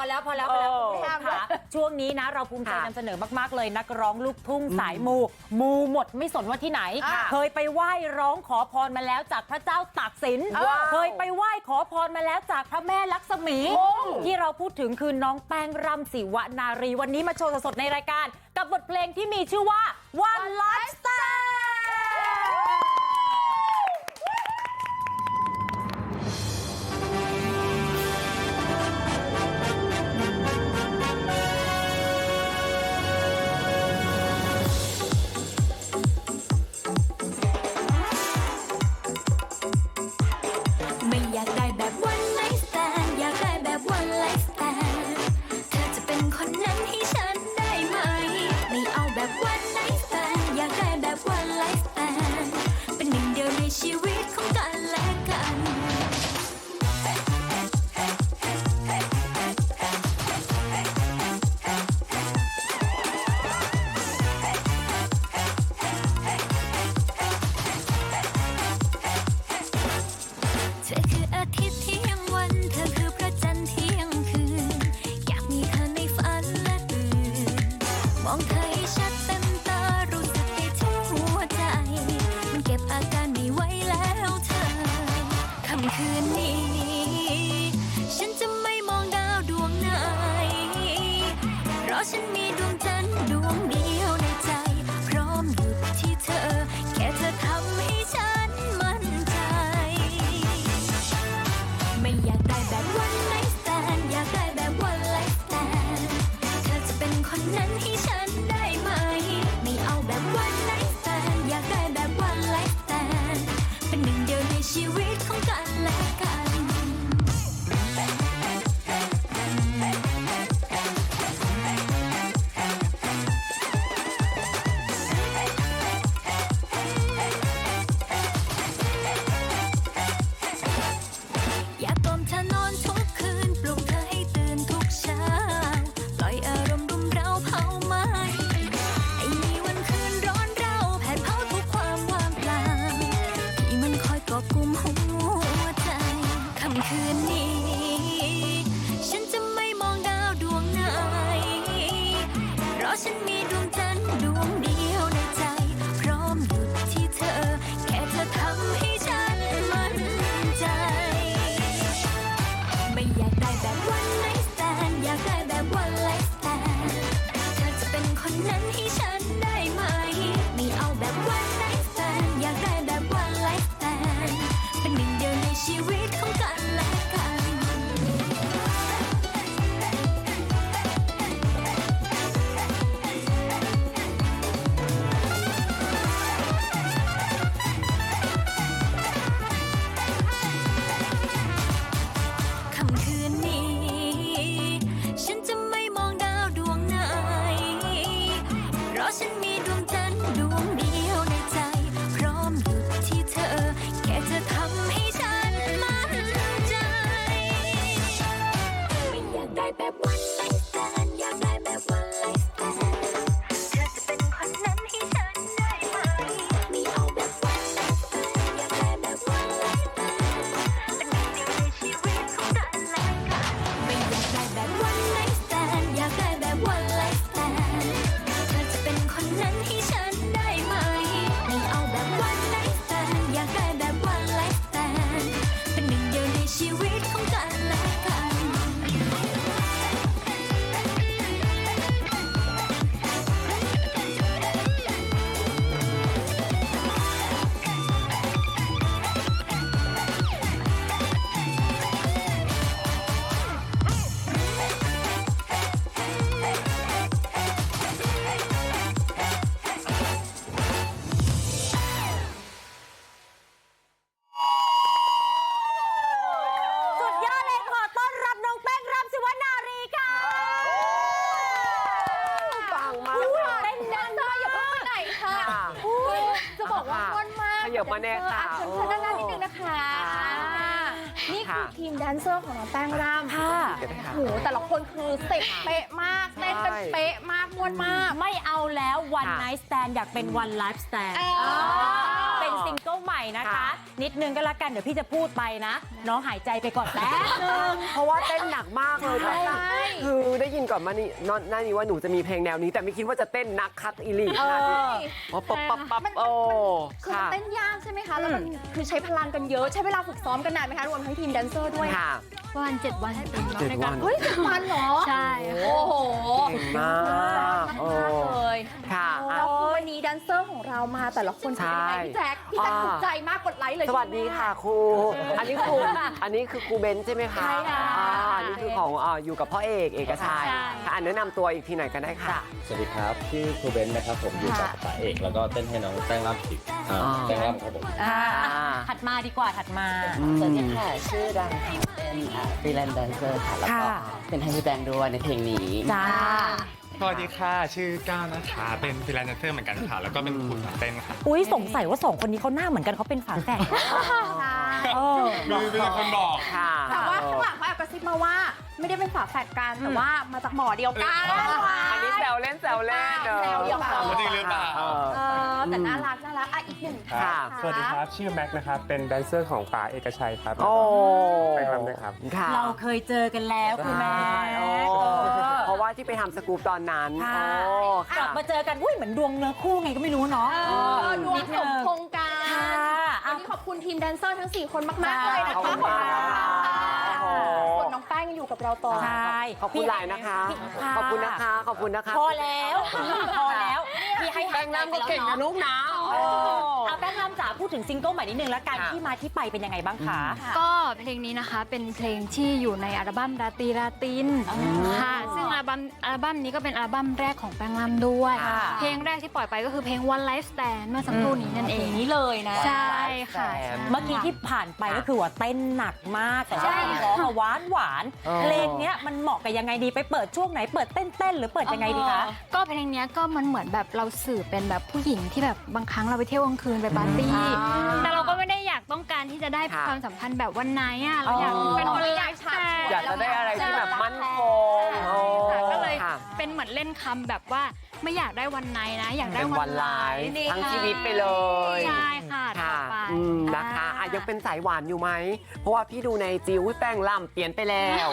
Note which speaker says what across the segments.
Speaker 1: อแล้วพอแล้วพอแล้วคุณผู้ชมค่ะช่วงนี้นะเราภูมิใจนำเสนอมากๆเลยนักร้องลูกทุ่งสายมู มูหมดไม่สนว่าที่ไหน เคยไปไหว้ร้องขอพรมาแล้วจากพระเจ้าตากสินเคยไปไหว้ขอพรมาแล้วจากพระแม่ลักษมี ที่เราพูดถึงคือน้องแป้งรำศิวนารีวันนี้มาโชว์สดในรายการ กับบทเพลงที่มีชื่อว่า
Speaker 2: วันไลฟ์สไตล์ 放开。ี๋ยวมาแน่ค่ะเชิ
Speaker 3: ญด้านหน้านิดนึงนะคะ นี่คือทีมแดนเซอร์ของน้องแป้งร่ำ
Speaker 1: ค่ะ
Speaker 3: โหแต่ละคนคือเสกเป๊ะมากเต้นกันเป๊ะมากมวนมาก
Speaker 1: ไม่เอาแล้ววันไนท์สแตนอยากเป็นวันไลฟ์สแตน ซิงเกิลใหม่นะคะ
Speaker 4: ค่ะ
Speaker 1: นิดนึงก็แล้วกันเดี๋ยวพี่จะพูดไปนะ น้องหายใจไปก่อนแป๊บนึง
Speaker 4: เพราะว่าเต้นหนักมากเลย
Speaker 1: ใช่
Speaker 4: คือได้ยินก่อนมานี่นอนหน้านี้ว่าหนูจะมีเพลงแนวนี้ แต่ไม่คิดว่าจะเต้นนักคักอีหลีขนาดนี้อ๋อปั๊บปั๊บปั๊บโอ้
Speaker 3: คือมัน
Speaker 4: ค่ะ
Speaker 3: เต้นยากใช่ไหมคะ แล้วมันคือใช้พลังกันเยอะ ใช้เวลาฝึกซ้อมกันนานไหมคะ รวมทั้งทีมแดนเซอร์ด้วย
Speaker 4: ค่ะ
Speaker 5: ประมาณเจ็ดวันเต็มเนาะ
Speaker 4: เจ็ด
Speaker 5: ใน
Speaker 4: วั
Speaker 5: การ
Speaker 4: น
Speaker 3: เฮ้ยสิบวันเหรอ
Speaker 5: ใช่
Speaker 3: โอ้โห
Speaker 4: เก่งมาก
Speaker 3: มาก
Speaker 4: โอ้
Speaker 3: ๆเลย
Speaker 4: ค่ะอะ
Speaker 3: แล้ววัน นี้แดนเซอร์ของเรามาแต่ละคนเป็นยังไง
Speaker 4: ใช่
Speaker 3: พี่แจ๊คพี่แจ๊ค
Speaker 4: อ่า
Speaker 3: ถูกใจมากกดไลค์เลย
Speaker 4: สวัสดีค่ะครู อันนี้ครูอันนี้คือครูเบนซ์ใช่ไหมคะ
Speaker 3: ใช่ค่ะ
Speaker 4: อ่าอันนี้คือของอ่าอยู่กับพ่อเอกเอกชัย
Speaker 5: ใช่
Speaker 4: ค่ะอันแนะนำตัวอีกทีหน่อยกันได้ค่ะ
Speaker 6: สวัสดีครับชื่อครูเบนซ์นะครับผมอยู่กับป๋าเอกแล้วก็เต้นให้น้องแป้งร่ำสิบอ่า
Speaker 4: อ๋อ
Speaker 6: แป้งร่ำครับผม
Speaker 1: อ่า
Speaker 4: อ่า
Speaker 1: ถัดมาดีกว่าถัดมา
Speaker 7: สวัสดีค่ะชื่อดังค่ะเป็นฟรีแลนซ์แดนเซอร์ค่ะแล้วก็
Speaker 1: ค่ะ
Speaker 7: เป็นให้พี่แบงค์ด้วยในเพลงนี้
Speaker 1: จ้า
Speaker 8: สวัสดีค่ะชื่อก้าวนะคะเป็นฟรีแลนเซอร์เหมือนกันค่ะ แล้วก็เป็นครูสอนเต้นค่ะ
Speaker 1: อุ้ยสงสัยว่าสองคนนี้เขาหน้าเหมือนกันเขาเป็นฝาแฝดเออ
Speaker 8: มีมีคนบอก
Speaker 4: ค่ะ
Speaker 3: แต่ว่าข้างหลังเขาแอบกระซิบมาว่า ไม่ได้เป็นฝาแฝดกันแต่ว่ามาจากหมอเดียวกัน
Speaker 4: อันนี้แซวเล่นแซวเล่นเออ
Speaker 3: แซวเดียวกัน
Speaker 8: จริงหรือเปล่า
Speaker 4: เออ
Speaker 3: เออแต่น่ารักน่ารักอะอีกหนึ่ง
Speaker 4: ค่ะ
Speaker 9: สวัสดีครับชื่อแม็กซ์นะครับเป็นแดนเซอร์ของป๋าเอกชัยครับ
Speaker 4: โอ้
Speaker 9: ไปทำด้วยครับ
Speaker 4: ค่ะ
Speaker 1: เราเคยเจอกันแล้วคุณแม่
Speaker 4: ว่าที่ไปทำสกู๊ปตอนนั้น
Speaker 1: ค่ะ
Speaker 4: โอ้
Speaker 1: กลับมาเจอกันอุ้ยเหมือนดวงเนื้อคู่ไงก็ไม่รู้เนาะ
Speaker 3: เออดวง
Speaker 1: นิด
Speaker 3: ส
Speaker 1: นึ
Speaker 3: ม
Speaker 1: ง
Speaker 3: พงษ์กัน
Speaker 1: ค่ะ
Speaker 3: วันนี้ขอบคุณทีมแดนเซอร์ทั้ง 4 คนมาก ๆ เลยนะ
Speaker 4: ขอบ
Speaker 3: คะ
Speaker 4: คุณค่ะโอ้
Speaker 3: ส่วนน้องแป้งยังอยู่กับเราต่อ
Speaker 1: ใช่
Speaker 4: ขอบคุณหลายนะคะ
Speaker 1: พี่
Speaker 4: ขอบคุณนะคะ ขอบคุณนะคะ
Speaker 1: พอแล้ว พอแล้วพี่ให้
Speaker 4: แป้งน้ำก็เก่งนะลูกนะ
Speaker 1: เออ เอาแป้งน้ำจ๋าพูดถึงซิงเกิลใหม่นิดนึงแล้วกัน
Speaker 4: ค่ะ
Speaker 1: ที่มาที่ไปเป็นยังไงบ้างคะ
Speaker 5: ก็เพลงนี้นะคะเป็นเพลงที่อยู่ในอัลบั้มราตรีราตินค่ะ ซึ่งอัลบั้มอัลบั้มนี้ก็เป็นอัลบั้มแรกของแป้งลำด้วย
Speaker 1: ค่ะ
Speaker 5: เพลงแรกที่ปล่อยไปก็คือเพลง One Life Stand เมื่อสักครู่นี้นั่นเอง
Speaker 3: นี้เลยนะ
Speaker 5: ใช่ค่ะ
Speaker 1: เมื่อกี้ที่ผ่านไปก็คือว่าเต้นหนักมากแต่
Speaker 5: ใช่
Speaker 1: ว่าร้องอะหวานหวาน
Speaker 4: เออ
Speaker 1: เพลงเนี้ยมันเหมาะกับยังไงดีไปเปิดช่วงไหนเปิดเต้นเต้นๆหรือเปิดยังไงดีคะ
Speaker 5: ก็เพลงเนี้ยก็มันเหมือนแบบเราสื่อเป็นแบบผู้หญิงที่แบบบางครั้งเราไปเที่ยวกลางคืนไปปาร์ตี้ แต่เราก็ไม่ได้อยากต้องการที่จะได้
Speaker 4: ค่ะ
Speaker 5: ความสัมพันธ์แบบวันไหนอะเราอยาก
Speaker 1: อ๋อ
Speaker 5: เป็นคนไลฟ์สไตล์
Speaker 4: อยากจะได้อะไรที่แบบมั่นคงโอ้
Speaker 5: ค่ะก็ เลย
Speaker 4: ค่ะ
Speaker 5: เป็นเหมือนเล่นคำแบบว่าไม่อยากได้วันไหนนะ อยากได้
Speaker 4: เป็น
Speaker 5: วั
Speaker 4: วันน
Speaker 5: ไล
Speaker 4: ไล
Speaker 5: ฟ์
Speaker 4: ฟ์ทั้งชีวิตไปเลย
Speaker 5: ใช่ค่ะต่
Speaker 4: ค่ะ
Speaker 5: อไป
Speaker 4: อืมนะคะอะยังเป็นสายหวานอยู่ไหม เพราะว่าพี่ดูในจิวแป้งล่ำเปลี่ยนไปแล้ว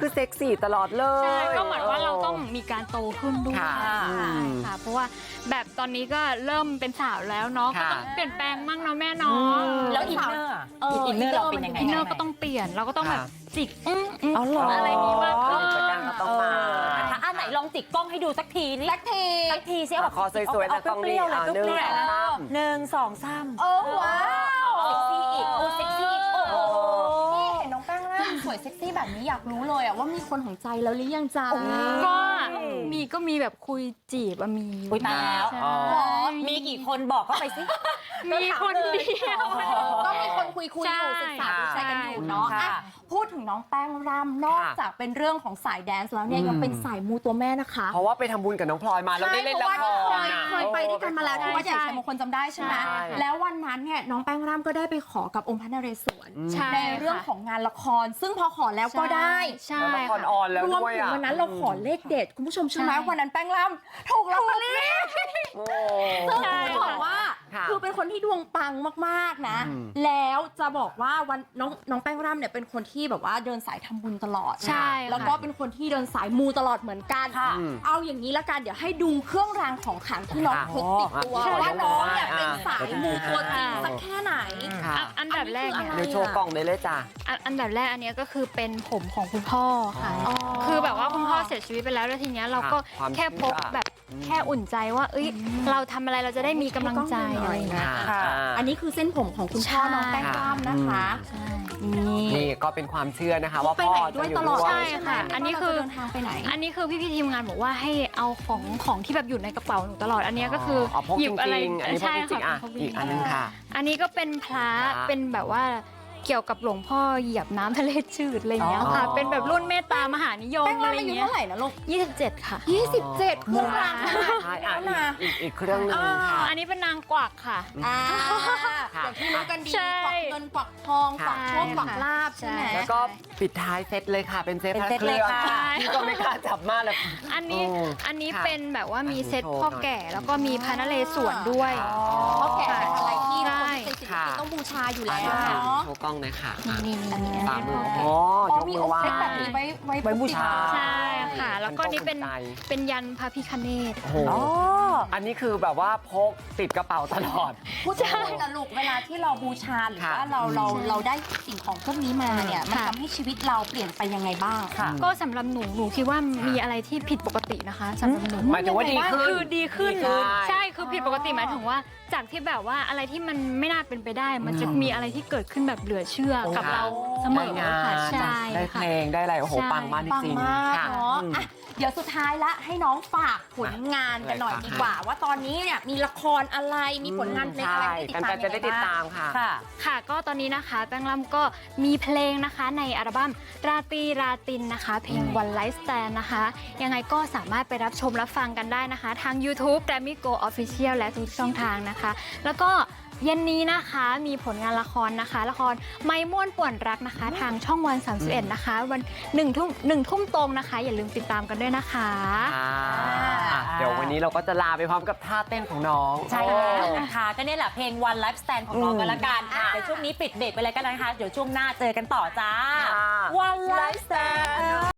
Speaker 4: คือเซ็กซี่ตลอดเลย
Speaker 5: ใช่ก็เหมือนว่าเราต้องมีการโตขึ้นด้วย
Speaker 4: ค่ะ
Speaker 5: ใช่
Speaker 4: อืม
Speaker 5: ค่ะ เพราะว่าแบบตอนนี้ก็เริ่มเป็นสาวแล้วเนาะก็
Speaker 4: ค่ะ
Speaker 5: ต้องเปลี่ยนแปลงมั่งเนาะแม่เนาะ
Speaker 1: แล้วอินเนอร์อะ
Speaker 3: เอออิ
Speaker 1: อินเนอร์เราเป็นยังไง
Speaker 5: อินเนอร์ก็ต้องเปลี่ยนเราก็ต้องแบบ
Speaker 4: ค่ะ
Speaker 5: จิกอื้ออื้อ
Speaker 1: เอาเหรอ
Speaker 5: อะไรอย่างนี้มากขึ้น
Speaker 4: กิจกรรมก็ต้องมา
Speaker 1: ถ้าอั นไหนลองจิกกล้องให้ดูสักทีนี่
Speaker 3: สักที
Speaker 1: สักทีสิเอาแบบ
Speaker 4: ขอสวยๆ
Speaker 1: เอา
Speaker 4: นะกล้อง
Speaker 1: เป
Speaker 4: นี้
Speaker 1: รี้ยวๆเลย
Speaker 4: อะ
Speaker 1: เปรี้ยว
Speaker 4: หนึ่งสองสาม
Speaker 1: ๆหนึ่งสองสาม
Speaker 3: โอ้ว้าว
Speaker 1: เซ็กซี่อีกโอ้เซ็กซี่อีกโอ้โห
Speaker 3: นี่เห็นน้องแป้งร่ำสวยเซ็กซี่แบบนี้อยากรู้เลยอะว่ามีคนของใจแล้วหรือยังจ้า
Speaker 5: ก็มี ก็มีแบบคุยจีบอะมี
Speaker 1: อุ๊ยตายแล้ว
Speaker 5: ใช่
Speaker 4: อ๋อ
Speaker 1: มีกี่คนบอกเข้าไปสิ
Speaker 5: มีคนเดียว
Speaker 3: ก็มีคนคุยคุยๆอยู่
Speaker 5: ใช่
Speaker 3: ศึกษาดูใจกันอยู่เนาะ
Speaker 1: ค่ะ
Speaker 3: อะพูดถึงน้องแป้งร่ำนอก
Speaker 4: ค่ะ
Speaker 3: จากเป็นเรื่องของสายแดนซ์แล้วเนี่ย
Speaker 4: อืม
Speaker 3: ยังเป็นสายมูตัวแม่นะคะ
Speaker 4: เพราะว่าไปทำบุญกับน้องพลอยมาแล้วได้เล่นละค
Speaker 3: ใช่เพาะว่า
Speaker 4: ร
Speaker 3: เคยเคยไปด้วยกันมาแล้วที่วัดใหญ่ชัยมงคลจำได้ใช่ไหม
Speaker 4: ใช่
Speaker 3: แล้ววันนั้นเนี่ยน้องแป้งร่ำก็ได้ไปขอกับองค์พระนเรศวร
Speaker 5: ใช่
Speaker 3: ในเรื่องของงานละคร ซึ่งพอขอแล้วก็ได้
Speaker 5: ใช่
Speaker 4: แล้วละคร
Speaker 5: ค่ะ
Speaker 4: ออนแล้ว
Speaker 3: รวม
Speaker 4: ด้วย
Speaker 3: ถึง
Speaker 4: อะ
Speaker 3: วันนั้นเราขอเลขเด็ดคุณผู้ชมเชื่อไหม
Speaker 5: ใช่
Speaker 3: วันนั้นแป้งร่ำถูกลอตเตอรี่
Speaker 4: โอ้
Speaker 3: ซึ่ง
Speaker 5: ใช่
Speaker 3: จะบอกว่า
Speaker 4: ค่ะ
Speaker 3: คือเป็นคนที่ดวงปังมากๆนะ
Speaker 4: อืม
Speaker 3: แล้วจะบอกว่าวันน้องน้องแป้งร่ำเนี่ยเป็นคนที่แบบว่าเดินสายทำบุญตลอด
Speaker 5: ใช่
Speaker 3: แล้วก็เป็นคนที่เดินสายมูตลอดเหมือนกัน
Speaker 1: ค่ะ
Speaker 4: อืม
Speaker 3: เอาอย่างนี้ละกันเดี๋ยวให้ดูเครื่องรางของขลังที่น้อง
Speaker 4: ค่ะ
Speaker 3: พกติดตัว
Speaker 4: อ๋อ
Speaker 3: ว่าน้องเนี่ย
Speaker 4: อ่า
Speaker 3: เป็นสายมูตัวจริง
Speaker 5: อ่า
Speaker 3: สักแค่ไหน
Speaker 4: ค่ะ
Speaker 5: อะอันดับแรกเนี่ย
Speaker 3: อัน
Speaker 4: เดี๋
Speaker 3: นี้
Speaker 4: ยวโชว์กล่องได้เลยจ้ะ
Speaker 5: อันอันดับแรกอันเนี้ยก็คือเป็นผมของคุณพ่อค่ะ
Speaker 4: อ๋อ
Speaker 5: คือแบบว่าคุณพ่อเสียชีวิตไปแล้วแล้วทีเนี้ยเราก็
Speaker 4: ค่ะความ
Speaker 5: แค่พก
Speaker 4: เชื่อ
Speaker 5: แบบแค่อุ่นใจว่าเอ้ยเราทำอะไรเราจะได้มีกำลังใจอะไรอย่างเงี้ย
Speaker 4: ค่ะ
Speaker 3: อันนี้คือเส้นผมของคุณพ่อ
Speaker 5: ใช่
Speaker 3: น้องแป้งร่ำนะคะ
Speaker 5: ใช่
Speaker 3: นี่
Speaker 4: นี่ก็เป็นความเชื่อนะคะ ว่า
Speaker 3: ไป
Speaker 4: พ่อ
Speaker 3: ไหนด้วย
Speaker 4: จะอยู่
Speaker 3: ตลอด
Speaker 4: ด้วย
Speaker 5: ใช่ค่ะ
Speaker 3: ไม่ว่า
Speaker 5: อันนี้คือ
Speaker 3: เราจะเดินทางไปไหน
Speaker 5: อันนี้คือพี่ๆทีมงานบอกว่าให้เอาของของที่แบบอยู่ในกระเป๋าหนูตลอดอันเนี้ยก็คือ
Speaker 4: อ๋อพก
Speaker 5: ห
Speaker 4: จ
Speaker 5: ยิบอะไร
Speaker 4: ริงๆอันนี้พก
Speaker 5: ใช่
Speaker 4: จริงๆอะ
Speaker 5: พกจริ
Speaker 4: อี
Speaker 5: ง
Speaker 4: ก
Speaker 5: ๆ
Speaker 4: อันนึงค่ะ
Speaker 5: อันนี้ก็เป็นพระ
Speaker 4: พระ
Speaker 5: เป็นแบบว่า เกี่ยวกับหลวงพ่อเหยียบน้ำทะเลจืดอะไรอย่างเงี้ยค่ะ
Speaker 4: อ๋อ
Speaker 5: เป็นแบบรุ่นเมตตามหานิยม
Speaker 3: แป้ง
Speaker 5: อะ
Speaker 3: ร่ำ
Speaker 5: ไรอ
Speaker 3: อายุ
Speaker 5: ย่างเงี้ย
Speaker 3: เท่าไหร่นะลูก
Speaker 5: 27 ค่ะ
Speaker 3: 27เครื่องราง
Speaker 4: ใช่อะ
Speaker 3: แล้วนะ
Speaker 4: อีกอีกเครื่องหนึงค่ะ
Speaker 5: อันนี้เป็นนางกวักค่ะ
Speaker 3: อ่า
Speaker 4: ค่ะ
Speaker 3: อย่างที่รู้กันดี
Speaker 5: ใช่
Speaker 3: กวักเงินกวักทองกวักโชคกวักลาบใช่ไหม
Speaker 5: ใช่
Speaker 4: แล้วก็ปิดท้ายเซตเลยค่ะ เป็นเซต
Speaker 1: เป็น
Speaker 4: พระ
Speaker 1: เซต
Speaker 4: เค
Speaker 1: เล
Speaker 4: รื่
Speaker 1: ย
Speaker 4: อง
Speaker 1: ค่ะ
Speaker 4: พี่ก็ไม่กล้าจับมากเลย
Speaker 5: อันนี้
Speaker 4: โอ้
Speaker 5: อันนี้
Speaker 4: ค่ะ
Speaker 5: เป็นแบบว่ามีเซต
Speaker 4: โชว์
Speaker 5: พ่อ
Speaker 4: หน่อย
Speaker 5: แก่แล้วก็มีพระนเรศวรด้วย
Speaker 3: เพราะแกะเป็นอะไร ที่คนที่จะบูชาอยู่
Speaker 4: อะ
Speaker 3: แล้ว
Speaker 4: เดี๋ยว
Speaker 3: เนาะ
Speaker 4: โชว์กล้องหน่อยค่ะ
Speaker 5: นี่นี่นี่
Speaker 4: ฝ่ามือ
Speaker 3: อ๋
Speaker 4: อ๋
Speaker 3: อ
Speaker 4: อยก
Speaker 3: มี
Speaker 4: มื
Speaker 3: อ
Speaker 4: อบไหว้
Speaker 3: เซตแบบนี้ไว้ไว้
Speaker 1: ไว้บูชา
Speaker 5: ใช่ค่ะ แล้วก็นี่เป็น
Speaker 4: ใจ
Speaker 5: เป็นยันพระพิคเนต
Speaker 4: โอ้โห
Speaker 1: อ๋อ
Speaker 4: อันนี้คือแบบว่าพกติดกระเป๋าตลอด
Speaker 3: ผู้ชายนะลูกเวลาที่เราบูชาหรือ
Speaker 4: ค่ะ
Speaker 3: ว่าเราเราเราได้สิ่งของพวกนี้มาเนี่ยมัน
Speaker 5: ค่ะ
Speaker 3: ทำให้ชีวิตเราเปลี่ยนไปยังไงบ้าง
Speaker 1: ค่ะ
Speaker 5: ก็สำหรับหนูหนูคิดว่ามีอะไรที่ผิดปกตินะคะสำหรับหนู
Speaker 4: หมายถึงว่าดีขึ้น
Speaker 5: คือดีขึ้น
Speaker 4: ดีขึ้น
Speaker 5: ใช่คือผิดปกติหมายถึงว่า จากที่แบบว่าอะไรที่มันไม่น่าเป็นไปได้ มันจะมีอะไรที่เกิดขึ้นแบบเหลือเชื่อกับเราเสม
Speaker 4: ได้
Speaker 5: องา
Speaker 4: น
Speaker 5: ค่ะใช่
Speaker 4: ได้เพ
Speaker 5: ค่ะ
Speaker 4: ลงได้อะไรโอ้โห
Speaker 5: ใช่
Speaker 4: ปังมากจ
Speaker 3: ปัง
Speaker 4: ริง
Speaker 3: มาก
Speaker 4: ๆค่ะ
Speaker 3: เนาะ
Speaker 4: อืม
Speaker 3: อะเดี๋ยวสุดท้ายละให้น้องฝากผลงานกันหน่อย
Speaker 4: เลยค่ะ
Speaker 3: ดีกว่า ว่าตอนนี้เนี่ยมีละครอะไรมีผลงานเพลงอะไรให้ติด
Speaker 4: กัน
Speaker 3: ตาม
Speaker 4: จะได้ติดตามค่ะ
Speaker 1: ค่ะ
Speaker 5: ค่ะก็ตอนนี้นะคะแป้งล่ำก็มีเพลงนะคะในอัลบั้มราตรีราตินนะคะ เพลง One Life Stand นะคะ ยังไงก็สามารถไปรับชมรับฟังกันได้นะคะ ทาง YouTube Grammy Go Official และทุกช่องทางนะคะ แล้วก็ เย็นนี้นะคะมีผลงานละครนะคะ ละครไม่ม่วนป่วนรักนะคะ ทางช่องวัน31นะคะ วันหนึ่งทุ่มหนึ่งทุ่มตรงนะคะ อย่าลืมติดตามกันด้วยนะคะ
Speaker 4: อ่าอะเดี๋ยววันนี้เราก็จะลาไปพร้อมกับท่าเต้นของน้อง
Speaker 1: ใช่
Speaker 4: โอ้
Speaker 1: แล้วนะคะก็เนี่ยแหละเพลง One Life Stand ของน้องกันละกันเดี๋ยวช่วงนี้ปิดเบรกไปเลยกันนะคะ เดี๋ยวช่วงหน้าเจอกันต่อจ้า
Speaker 4: ค่ะ
Speaker 1: One Life Stand